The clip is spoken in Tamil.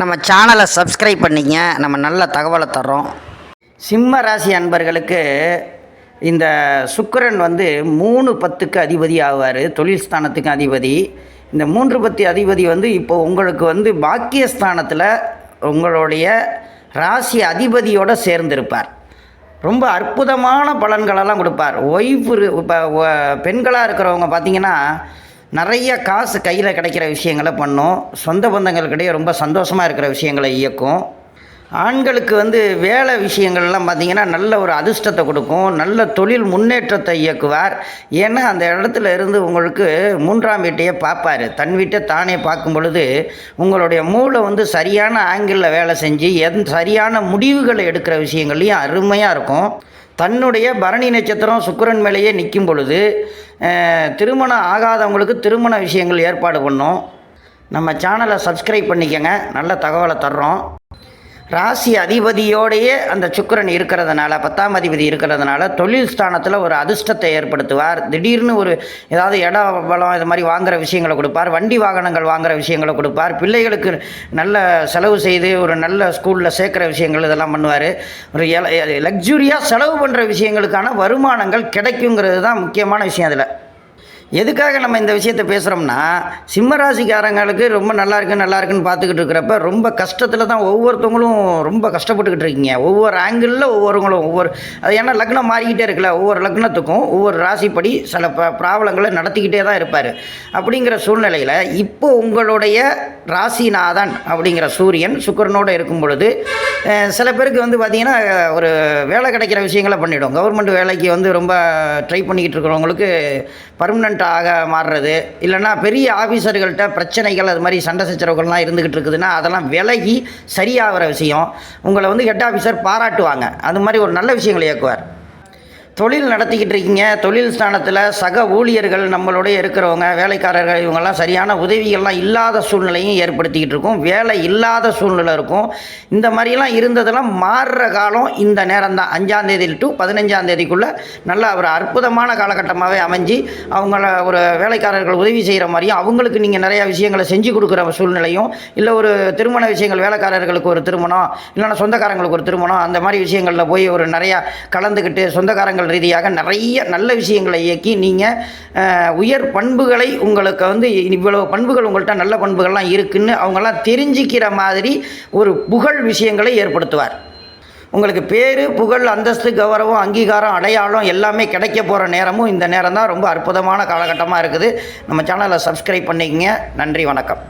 நம்ம சேனலை சப்ஸ்கிரைப் பண்ணிங்க. நம்ம நல்ல தகவலை தர்றோம். சிம்ம ராசி அன்பர்களுக்கு இந்த சுக்கரன் வந்து மூணு பத்துக்கு அதிபதி ஆவார். தொழில் ஸ்தானத்துக்கு அதிபதி. இந்த மூன்று பத்து அதிபதி வந்து இப்போ உங்களுக்கு வந்து பாக்கியஸ்தானத்தில் உங்களுடைய ராசி அதிபதியோடு சேர்ந்திருப்பார். ரொம்ப அற்புதமான பலன்களெல்லாம் கொடுப்பார். ஒய்ஃபு இப்போ பெண்களாக இருக்கிறவங்க பார்த்தீங்கன்னா நிறைய காசு கையில் கிடைக்கிற விஷயங்களை பண்ணும். சொந்த பந்தங்களுக்கிடையே ரொம்ப சந்தோஷமாக இருக்கிற விஷயங்களை இயக்கும். ஆண்களுக்கு வந்து வேலை விஷயங்கள்லாம் பார்த்திங்கன்னா நல்ல ஒரு அதிர்ஷ்டத்தை கொடுக்கும். நல்ல தொழில் முன்னேற்றத்தை இயக்குவார். ஏன்னா அந்த இடத்துல இருந்து உங்களுக்கு மூன்றாம் வீட்டையே பார்ப்பார். தன் வீட்டை தானே பார்க்கும் பொழுது உங்களுடைய மூளை வந்து சரியான ஆங்கிளில் வேலை செஞ்சு எந் சரியான முடிவுகளை எடுக்கிற விஷயங்கள்லையும் அருமையாக இருக்கும். தன்னுடைய பரணி நட்சத்திரம் சுக்கரன் மேலேயே நிற்கும் பொழுது திருமணம் ஆகாதவங்களுக்கு திருமண விஷயங்கள் ஏற்பாடு பண்ணோம். நம்ம சேனலை சப்ஸ்கிரைப் பண்ணிக்கங்க. நல்ல தகவலை தர்றோம். ராசி அதிபதியோடையே அந்த சுக்கிரன் இருக்கிறதுனால பத்தாம் அதிபதி இருக்கிறதுனால தொழில் ஸ்தானத்தில் ஒரு அதிர்ஷ்டத்தை ஏற்படுத்துவார். திடீர்னு ஒரு ஏதாவது இட பலம் இது மாதிரி வாங்குற விஷயங்களை கொடுப்பார். வண்டி வாகனங்கள் வாங்குகிற விஷயங்களை கொடுப்பார். பிள்ளைகளுக்கு நல்ல செலவு செய்து ஒரு நல்ல ஸ்கூலில் சேர்க்குற விஷயங்கள் இதெல்லாம் பண்ணுவார். ஒரு லக்ஸுரியாக செலவு பண்ணுற விஷயங்களுக்கான வருமானங்கள் கிடைக்குங்கிறது தான் முக்கியமான விஷயம் அதில். எதுக்காக நம்ம இந்த விஷயத்தை பேசுகிறோம்னா சிம்மராசிக்காரங்களுக்கு ரொம்ப நல்லா இருக்கு நல்லா இருக்குன்னு பார்த்துக்கிட்டு இருக்கிறப்ப ரொம்ப கஷ்டத்தில் தான் ஒவ்வொருத்தவங்களும் ரொம்ப கஷ்டப்பட்டுக்கிட்டு இருக்கீங்க. ஒவ்வொரு ஆங்கிளில் ஒவ்வொருவங்களும் ஒவ்வொரு அது ஏன்னா லக்னம் மாறிக்கிட்டே இருக்குல்ல ஒவ்வொரு லக்னத்துக்கும் ஒவ்வொரு ராசிப்படி சில ப ப்ராப்ளங்களை நடத்திக்கிட்டே தான் இருப்பார். அப்படிங்கிற சூழ்நிலையில் இப்போ உங்களுடைய ராசிநாதன் அப்படிங்கிற சூரியன் சுக்கரனோடு இருக்கும் பொழுது சில பேருக்கு வந்து பார்த்திங்கன்னா ஒரு வேலை கிடைக்கிற விஷயங்களை பண்ணிவிடும் கவர்மெண்ட் வேலைக்கு வந்து ரொம்ப ட்ரை பண்ணிக்கிட்டு இருக்கிறவங்களுக்கு பர்மனெண்ட் ஆக மாறுறது. இல்லைன்னா பெரிய ஆஃபீஸர்கள்ட்ட பிரச்சனைகள் அது மாதிரி சண்டை சச்சரவுகள்லாம் இருந்துக்கிட்டு இருக்குதுன்னா அதெல்லாம் விலகி சரியாகிற விஷயம். உங்களை வந்து ஹெட் ஆஃபீஸர் பாராட்டுவாங்க. அது மாதிரி ஒரு நல்ல விஷயங்களை இயக்குவார். தொழில் நடத்திக்கிட்டு இருக்கீங்க தொழில் ஸ்தானத்தில் சக ஊழியர்கள் நம்மளுடைய இருக்கிறவங்க வேலைக்காரர்கள் இவங்கெல்லாம் சரியான உதவிகள்லாம் இல்லாத சூழ்நிலையும் ஏற்படுத்திக்கிட்டு இருக்கும். வேலை இல்லாத சூழ்நிலை இருக்கும். இந்த மாதிரிலாம் இருந்ததெல்லாம் மாறுற காலம் இந்த நேரம் தான் அஞ்சாந்தேதி டு பதினஞ்சாந்தேதிக்குள்ளே நல்ல ஒரு அற்புதமான காலகட்டமாகவே அமைஞ்சு அவங்கள ஒரு வேலைக்காரர்கள் உதவி செய்கிற மாதிரியும் அவங்களுக்கு நீங்கள் நிறையா விஷயங்களை செஞ்சு கொடுக்குற சூழ்நிலையும் இல்லை ஒரு திருமண விஷயங்கள் வேலைக்காரர்களுக்கு ஒரு திருமணம் இல்லைன்னா சொந்தக்காரங்களுக்கு ஒரு திருமணம் அந்த மாதிரி விஷயங்களில் போய் ஒரு நிறையா கலந்துக்கிட்டு சொந்தக்காரங்கள் ரீதியாக நிறைய நல்ல விஷயங்களை இயக்கி நீங்கள் உயர் பண்புகளை உங்களுக்கு வந்து இவ்வளவு பண்புகள் உங்கள்கிட்ட நல்ல பண்புகள்லாம் இருக்குன்னு அவங்கெல்லாம் தெரிஞ்சிக்கிற மாதிரி ஒரு புகழ் விஷயங்களை ஏற்படுத்துவார். உங்களுக்கு பேர் புகழ் அந்தஸ்து கௌரவம் அங்கீகாரம் அடையாளம் எல்லாமே கிடைக்க போகிற நேரமும் இந்த நேரம் தான் ரொம்ப அற்புதமான காலகட்டமாக இருக்குது. நம்ம சேனலை சப்ஸ்கிரைப் பண்ணிக்கங்க. நன்றி வணக்கம்.